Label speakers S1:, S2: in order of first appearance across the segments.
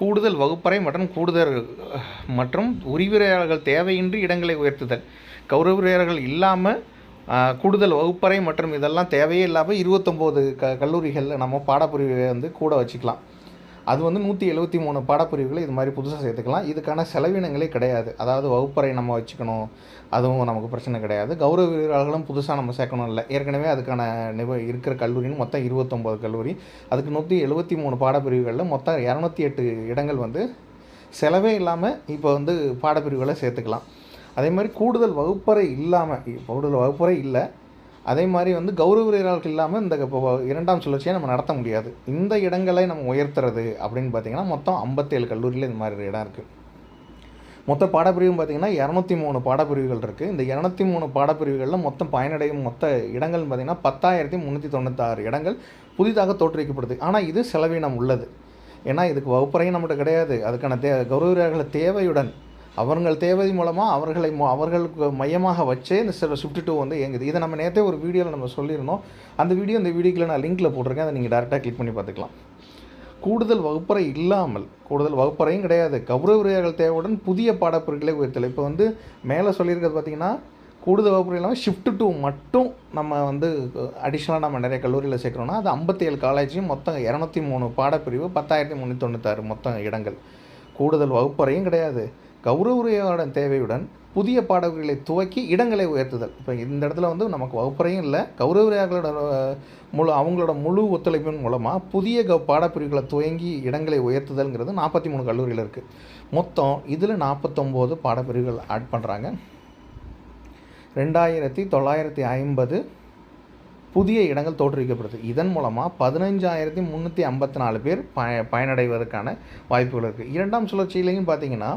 S1: கூடுதல் வகுப்பறை மற்றும் கூடுதல் மற்றும் உரிவுரையாளர்கள் தேவையின்றி இடங்களை உயர்த்துதல். கௌரவிரையாளர்கள் இல்லாமல் கூடுதல் வகுப்பறை மற்றும் இதெல்லாம் தேவையே இல்லாமல் இருபத்தொம்போது க கல்லூரிகளில் நம்ம பாடப்பிரிவை வந்து கூட வச்சுக்கலாம். அது வந்து நூற்றி எழுபத்தி மூணு பாடப்பிரிவுகளை இது மாதிரி புதுசாக சேர்த்துக்கலாம். இதுக்கான செலவினங்களே கிடையாது. அதாவது வகுப்பறை நம்ம வச்சுக்கணும். அதுவும் நமக்கு பிரச்சனை கிடையாது. கௌரவ வீரர்களும் புதுசாக நம்ம சேர்க்கணும் இல்லை. ஏற்கனவே அதுக்கான நிப இருக்கிற கல்லூரின்னு மொத்தம் இருபத்தொம்போது கல்லூரி. அதுக்கு நூற்றி எழுபத்தி மூணு பாடப்பிரிவுகளில் மொத்தம் இரநூத்தி எட்டு இடங்கள் வந்து செலவே இல்லாமல் இப்போ வந்து பாடப்பிரிவுகளை சேர்த்துக்கலாம். அதே மாதிரி கூடுதல் வகுப்பறை இல்லாமல் கூடுதல் வகுப்பறை இல்லை. அதே மாதிரி வந்து கௌரவ வீரர்கள் இல்லாமல் இந்த இப்போ இரண்டாம் சுழற்சியை நம்ம நடத்த முடியாது. இந்த இடங்களை நம்ம உயர்த்துறது அப்படின்னு பார்த்தீங்கன்னா மொத்தம் ஐம்பத்தேழு கல்லூரியில் இந்த மாதிரி இடம் இருக்குது மொத்த பாடப்பிரிவும் பார்த்தீங்கன்னா இரநூத்தி மூணு பாடப்பிரிவுகள் இருக்குது இந்த இரநூத்தி மூணு பாடப்பிரிவுகளில் மொத்தம் பயனடையும் மொத்த இடங்கள் பார்த்தீங்கன்னா பத்தாயிரத்தி முந்நூற்றி தொண்ணூத்தாறு இடங்கள் புதிதாக தோற்றுவிக்கப்படுது. ஆனால் இது செலவினம் உள்ளது. ஏன்னா இதுக்கு வகுப்பறையும் நம்மகிட்ட கிடையாது. அதுக்கான தே கௌரவ தேவையுடன் அவர்கள் தேவை மூலமாக அவர்களை அவர்களுக்கு மையமாக வச்சே இந்த ஸ்விஃப்ட் டூ வந்து இயங்குது. இதை நம்ம நேற்றே ஒரு வீடியோவில் நம்ம சொல்லியிருந்தோம். அந்த வீடியோ இந்த வீடியோக்கில் நான் லிங்க்கில் போட்டிருக்கேன். அதை நீங்கள் டேரெக்டாக கிளிக் பண்ணி பார்த்துக்கலாம். கூடுதல் வகுப்பறை இல்லாமல் கூடுதல் வகுப்பறையும் கிடையாது. கௌரவ உரையாடல் தேவையுடன் புதிய பாடப்பிரிவுகளை உயர்த்தல். இப்போ வந்து மேலே சொல்லியிருக்கிறது பார்த்தீங்கன்னா கூடுதல் வகுப்பறை இல்லாமல் ஷிஃப்ட் டூ மட்டும் நம்ம வந்து அடிஷ்னலாக நம்ம நிறைய கல்லூரியில் சேர்க்குறோன்னா அது ஐம்பத்தேழு காலேஜையும் மொத்தம் இரநூத்தி மூணு பாடப்பிரிவு பத்தாயிரத்தி முந்நூற்றி தொண்ணூத்தாறு மொத்தம் இடங்கள். கூடுதல் வகுப்பறையும் கிடையாது. கௌரவ தேவையுடன் புதிய பாடப்பிரிவுகளை துவக்கி இடங்களை உயர்த்துதல். இப்போ இந்த இடத்துல வந்து நமக்கு வகுப்பறையும் இல்லை. கௌரவரையாளர்களோட முழு அவங்களோட முழு ஒத்துழைப்பின் மூலமாக புதிய க பாடப்பிரிவுகளை துவங்கி இடங்களை உயர்த்துதல்ங்கிறது நாற்பத்தி மூணு கல்லூரியில் இருக்குது மொத்தம் இதில் நாற்பத்தொம்போது பாடப்பிரிவுகள் ஆட் பண்ணுறாங்க ரெண்டாயிரத்தி தொள்ளாயிரத்தி ஐம்பது புதிய இடங்கள் தோற்றுவிக்கப்படுது. இதன் மூலமாக பதினஞ்சாயிரத்தி முந்நூற்றி ஐம்பத்தி நாலு பேர் பய பயனடைவதற்கான வாய்ப்புகள் இருக்குது இரண்டாம் சுழற்சியிலையும் பார்த்தீங்கன்னா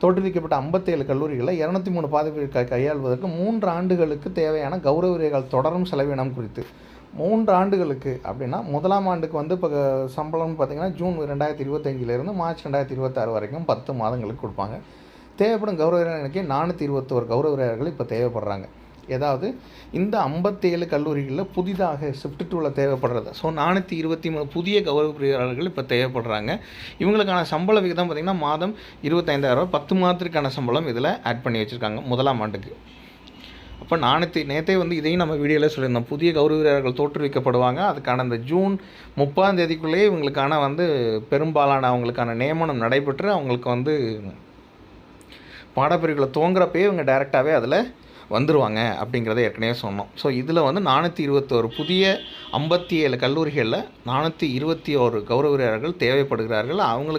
S1: தோற்றுவிக்கப்பட்ட ஐம்பத்தேழு கல்லூரிகளில் இரநூத்தி மூணு பாதுகாப்பு கையாள்வதற்கு மூன்று ஆண்டுகளுக்கு தேவையான கௌரவ உரைகள் தொடரும் செலவினம் குறித்து. மூன்று ஆண்டுகளுக்கு அப்படின்னா முதலாம் ஆண்டுக்கு வந்து இப்போ சம்பளம்னு பார்த்தீங்கன்னா ஜூன் ரெண்டாயிரத்தி இருபத்தஞ்சிலேருந்து மார்ச் ரெண்டாயிரத்தி இருபத்தாறு வரைக்கும் பத்து மாதங்களுக்கு கொடுப்பாங்க. தேவைப்படும் கௌரவ எண்ணிக்கை நானூற்றி இருபத்தோரு கௌரவ வீரர்கள் இப்போ தேவைப்படுறாங்க. ஏதாவது இந்த ஐம்பத்தேழு கல்லூரிகளில் புதிதாக ஷிஃப்ட் டூவில் தேவைப்படுறது? ஸோ நானூற்றி இருபத்தி மூணு புதிய கௌரவ வீரர்கள் இப்போ தேவைப்படுறாங்க. இவங்களுக்கான சம்பள விகிதம் பார்த்திங்கன்னா மாதம் இருபத்தைந்தாயிரம் பத்து மாதத்திற்கான சம்பளம் இதில் ஆட் பண்ணி வச்சுருக்காங்க முதலாம் ஆண்டுக்கு. அப்போ நானூற்றி நேற்றே வந்து இதையும் நம்ம வீடியோவில் சொல்லியிருந்தோம். புதிய கௌரவ வீரர்கள் தோற்றுவிக்கப்படுவாங்க. அதுக்கான அந்த ஜூன் முப்பதாம் தேதிக்குள்ளேயே இவங்களுக்கான வந்து பெரும்பாலான அவங்களுக்கான நியமனம் நடைபெற்று அவங்களுக்கு வந்து பாடப்பிரிவுகளை துவங்குறப்பே இவங்க டைரெக்டாகவே அதில் வந்துருவாங்க அப்படிங்கிறத ஏற்கனவே சொன்னோம். ஸோ இதில் வந்து நானூற்றி இருபத்தோரு புதிய ஐம்பத்தி ஏழு கல்லூரிகளில் நானூற்றி இருபத்தி ஓரு கௌரவ தேவைப்படுகிறார்கள். அவங்களுக்கு